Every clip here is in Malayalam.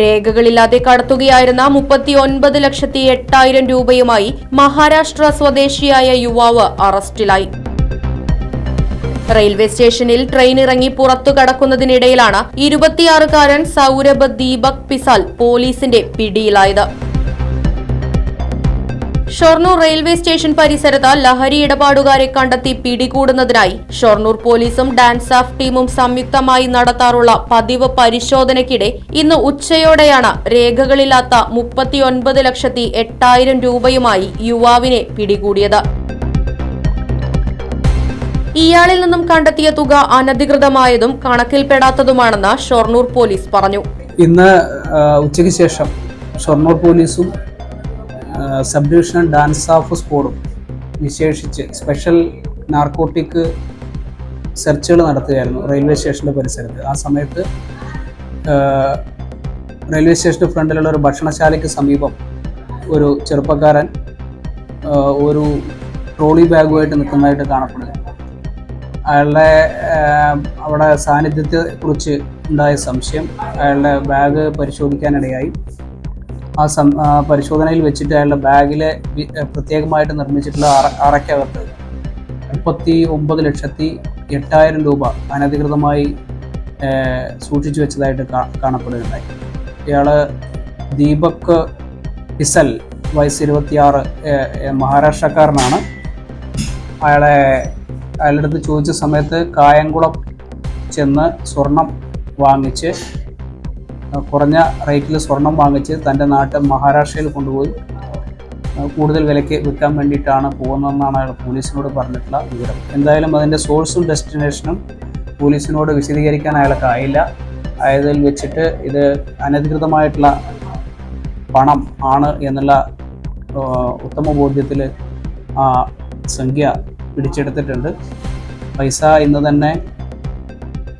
രേഖകളില്ലാതെ കടത്തുകയായിരുന്ന മുപ്പത്തി ഒൻപത് ലക്ഷത്തി എട്ടായിരം രൂപയുമായി മഹാരാഷ്ട്ര സ്വദേശിയായ യുവാവ് അറസ്റ്റിലായി. റെയിൽവേ സ്റ്റേഷനിൽ ട്രെയിൻ ഇറങ്ങി പുറത്തു കടക്കുന്നതിനിടയിലാണ് ഇരുപത്തിയാറുകാരൻ സൗരഭ് ദീപക് പിസാൽ പോലീസിന്റെ പിടിയിലായത്. ഷൊർണൂർ റെയിൽവേ സ്റ്റേഷൻ പരിസരത്ത് ലഹരി ഇടപാടുകാരെ കണ്ടെത്തി പിടികൂടുന്നതിനായി ഷൊർണൂർ പോലീസും ഡാൻസ് ഓഫ് ടീമും സംയുക്തമായി നടത്താറുള്ള പതിവ് പരിശോധനയ്ക്കിടെ ഇന്ന് ഉച്ചയോടെയാണ് രേഖകളില്ലാത്ത മുപ്പത്തിയൊൻപത് ലക്ഷത്തി എട്ടായിരം രൂപയുമായി യുവാവിനെ പിടികൂടിയത്. ഇയാളിൽ നിന്നും കണ്ടെത്തിയ തുക അനധികൃതമായതും കണക്കിൽപ്പെടാത്തതുമാണെന്ന് ഷൊർണൂർ പോലീസ് പറഞ്ഞു. ഇന്ന് ഉച്ചയ്ക്ക് ശേഷം ഷൊർണൂർ പോലീസും സബ് ഡിവിഷണൽ ഡാൻസ് ഓഫ് സ്കോഡും വിശേഷിച്ച് സ്പെഷ്യൽ നാർക്കോട്ടിക് സെർച്ചുകൾ നടത്തുകയായിരുന്നു റെയിൽവേ സ്റ്റേഷന്റെ പരിസരത്ത്. ആ സമയത്ത് റെയിൽവേ സ്റ്റേഷന്റെ ഫ്രണ്ടിലുള്ള ഒരു ഭക്ഷണശാലയ്ക്ക് സമീപം ഒരു ചെറുപ്പക്കാരൻ ഒരു ട്രോളി ബാഗുമായിട്ട് നിൽക്കുന്നതായിട്ട് കാണപ്പെടുക അയാളുടെ അവിടെ സാന്നിധ്യത്തെ കുറിച്ച് ഉണ്ടായ സംശയം അയാളുടെ ബാഗ് പരിശോധിക്കാനിടയായി. ആ സം പരിശോധനയിൽ വെച്ചിട്ട് അയാളുടെ ബാഗിലെ പ്രത്യേകമായിട്ട് നിർമ്മിച്ചിട്ടുള്ള അറ അറയ്ക്കകത്ത് മുപ്പത്തി ഒമ്പത് ലക്ഷത്തി എട്ടായിരം രൂപ അനധികൃതമായി സൂക്ഷിച്ചു വെച്ചതായിട്ട് കാണപ്പെടുകയുണ്ടായി ഇയാൾ ദീപക് പിസൽ വയസ്സ് ഇരുപത്തിയാറ് മഹാരാഷ്ട്രക്കാരനാണ്. അയാളെ അയാളുടെ അടുത്ത് ചോദിച്ച സമയത്ത് കായംകുളം ചെന്ന് സ്വർണം വാങ്ങിച്ച് കുറഞ്ഞ റേറ്റിൽ സ്വർണം വാങ്ങിച്ച് തന്റെ നാട്ടിൽ മഹാരാഷ്ട്രയിൽ കൊണ്ടുപോയി കൂടുതൽ വിലയ്ക്ക് വിൽക്കാൻ വേണ്ടിയിട്ടാണ് പോകുന്നതെന്നാണ് അയാൾ പോലീസിനോട് പറഞ്ഞിട്ടുള്ള വിവരം. എന്തായാലും അതിന്റെ സോഴ്സും ഡെസ്റ്റിനേഷനും പോലീസിനോട് വിശദീകരിക്കാൻ അയാൾക്ക് ആയില്ല. ആയതിൽ വെച്ചിട്ട് ഇത് അനധികൃതമായിട്ടുള്ള പണം ആണ് എന്നുള്ള ഉത്തമ ബോധ്യത്തിൽ സംഖ്യ പിടിച്ചെടുത്തിട്ടുണ്ട്. പൈസ ഇന്ന് തന്നെ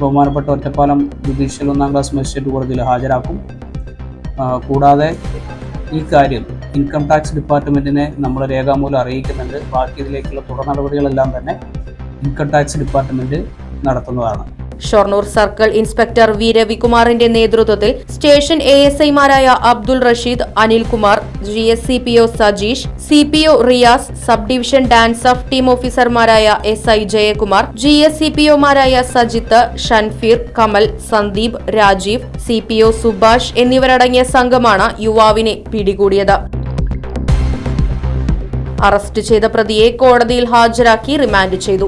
ബഹുമാനപ്പെട്ട ഒറ്റപ്പാലം ജുഡീഷ്യൽ ഒന്നാം ക്ലാസ് മജിസ്ട്രേറ്റ് കോടതിയിൽ ഹാജരാക്കും. കൂടാതെ ഈ കാര്യം ഇൻകം ടാക്സ് ഡിപ്പാർട്ട്മെന്റിനെ നമ്മൾ രേഖാമൂലം അറിയിക്കുന്നുണ്ട്. ബാക്കി ഇതിലേക്കുള്ള തുടർ നടപടികളെല്ലാം തന്നെ ഇൻകം ടാക്സ് ഡിപ്പാർട്ട്മെന്റ് നടത്തുന്നതാണ്. ഷൊർണൂർ സർക്കിൾ ഇൻസ്പെക്ടർ വി രവികുമാറിന്റെ നേതൃത്വത്തിൽ സ്റ്റേഷൻ എ എസ് ഐമാരായ Abdul Rasheed Anilkumar G S C P O Sajeesh C P O Riyas sub division DANSAF team ഓഫീസർമാരായ S I Jayakumar G S C P ഒമാരായ Sajith Shanfeer Kamal Sandeep Rajeev C P O Subhash എന്നിവരടങ്ങിയ സംഘമാണ് യുവാവിനെ പിടികൂടിയത്. അറസ്റ്റ് ചെയ്ത പ്രതിയെ കോടതിയിൽ ഹാജരാക്കി റിമാൻഡ് ചെയ്തു.